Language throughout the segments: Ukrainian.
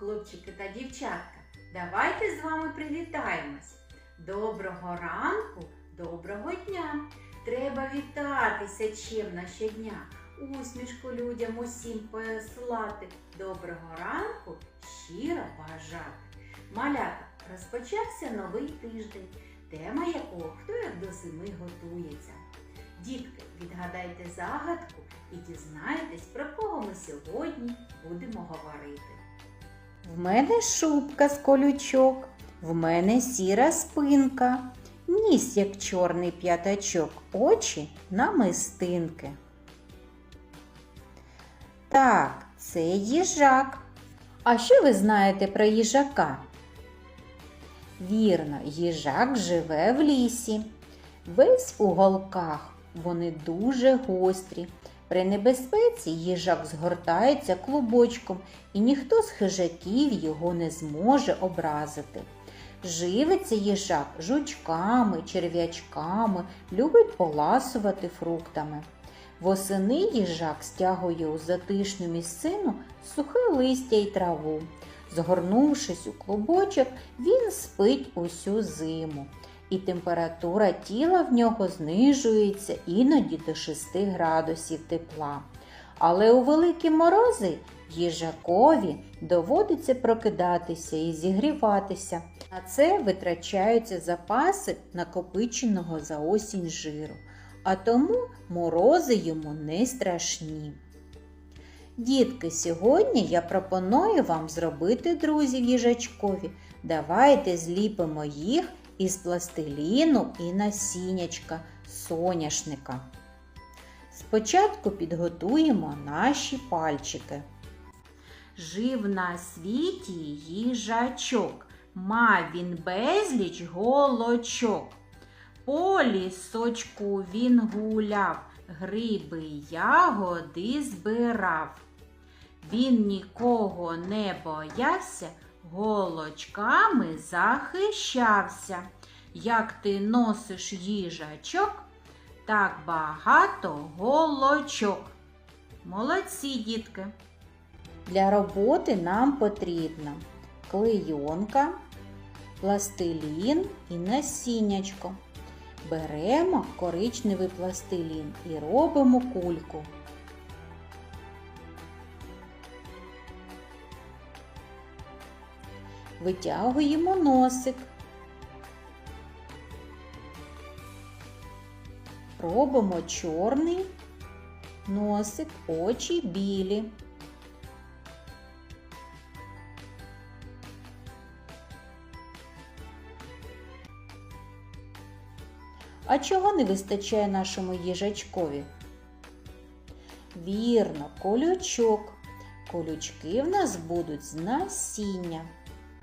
хлопчики та дівчатка. Давайте з вами привітаємось. Доброго ранку, доброго дня. Треба вітатися чимно щодня. Усмішку людям усім послати. Доброго ранку щиро бажати. Малята, розпочався новий тиждень, тема якого хто як до зими готується. Дітки, відгадайте загадку і дізнаєтесь, про кого ми сьогодні будемо говорити. В мене шубка з колючок, в мене сіра спинка, ніс, як чорний п'ятачок, очі намистинки. Так, це їжак. А що ви знаєте про їжака? Вірно, їжак живе в лісі. Весь у голках, вони дуже гострі. При небезпеці їжак згортається клубочком, і ніхто з хижаків його не зможе образити. Живиться їжак жучками, черв'ячками, любить поласувати фруктами. Восени їжак стягує у затишну місцину сухе листя й траву. Згорнувшись у клубочок, він спить усю зиму, і температура тіла в нього знижується іноді до 6 градусів тепла. Але у великі морози їжакові доводиться прокидатися і зігріватися. На це витрачаються запаси накопиченого за осінь жиру, а тому морози йому не страшні. Дітки, сьогодні я пропоную вам зробити друзів їжачкові. Давайте зліпимо їх із пластиліну і насіннячка соняшника. Спочатку підготуємо наші пальчики. Жив на світі їжачок, мав він безліч голочок. По лісочку він гуляв, гриби ягоди збирав. Він нікого не боявся, голочками захищався. Як ти носиш їжачок, так багато голочок. Молодці, дітки! Для роботи нам потрібна клейонка, пластилін і насіннячко. Беремо коричневий пластилін і робимо кульку. Витягуємо носик. Робимо чорний носик, очі білі. А чого не вистачає нашому їжачкові? Вірно, колючок. Колючки в нас будуть з насіння.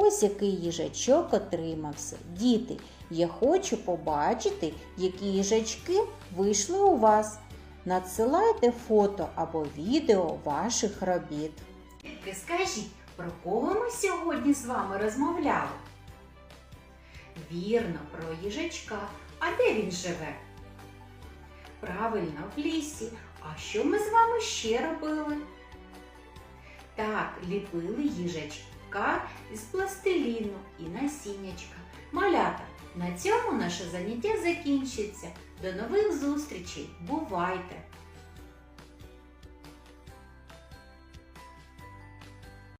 Ось який їжачок отримався. Діти, я хочу побачити, які їжачки вийшли у вас. Надсилайте фото або відео ваших робіт. Дітки, скажіть, про кого ми сьогодні з вами розмовляли? Вірно, про їжачка. А де він живе? Правильно, в лісі. А що ми з вами ще робили? Так, ліпили їжачка із пластиліну і насіннячка. Малята, на цьому наше заняття закінчиться. До нових зустрічей. Бувайте!